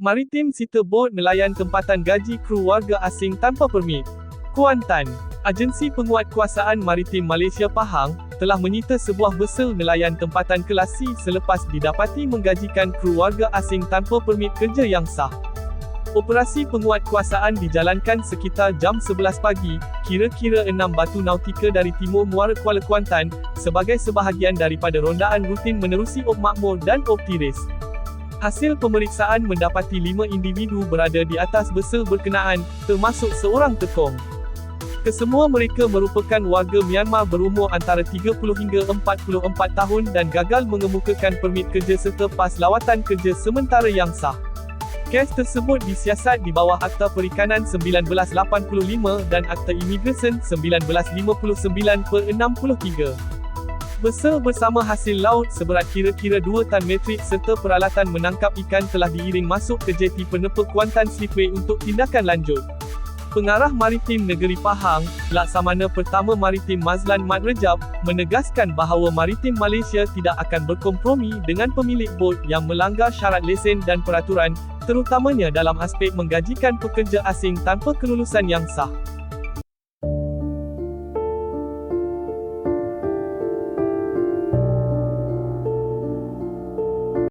Maritim Sita Bot nelayan tempatan gaji kru warga asing tanpa permit. Kuantan, Agensi Penguatkuasaan Maritim Malaysia Pahang, telah menyita sebuah vesel nelayan tempatan kelas C selepas didapati menggajikan kru warga asing tanpa permit kerja yang sah. Operasi penguatkuasaan dijalankan sekitar jam 11 pagi, kira-kira 6 batu nautika dari timur Muara Kuala Kuantan, sebagai sebahagian daripada rondaan rutin menerusi Op Makmur dan Op Tiris. Hasil pemeriksaan mendapati lima individu berada di atas besel berkenaan, termasuk seorang tekong. Kesemua mereka merupakan warga Myanmar berumur antara 30 hingga 44 tahun dan gagal mengemukakan permit kerja serta pas lawatan kerja sementara yang sah. Kes tersebut disiasat di bawah Akta Perikanan 1985 dan Akta Imigresen 1959 per 63. Besel bersama hasil laut seberat kira-kira 2 tan metrik serta peralatan menangkap ikan telah diiring masuk ke jeti penepa Kuantan Slipway untuk tindakan lanjut. Pengarah Maritim Negeri Pahang, Laksamana Pertama Maritim Mazlan Mat Rejab, menegaskan bahawa Maritim Malaysia tidak akan berkompromi dengan pemilik bot yang melanggar syarat lesen dan peraturan, terutamanya dalam aspek menggajikan pekerja asing tanpa kelulusan yang sah.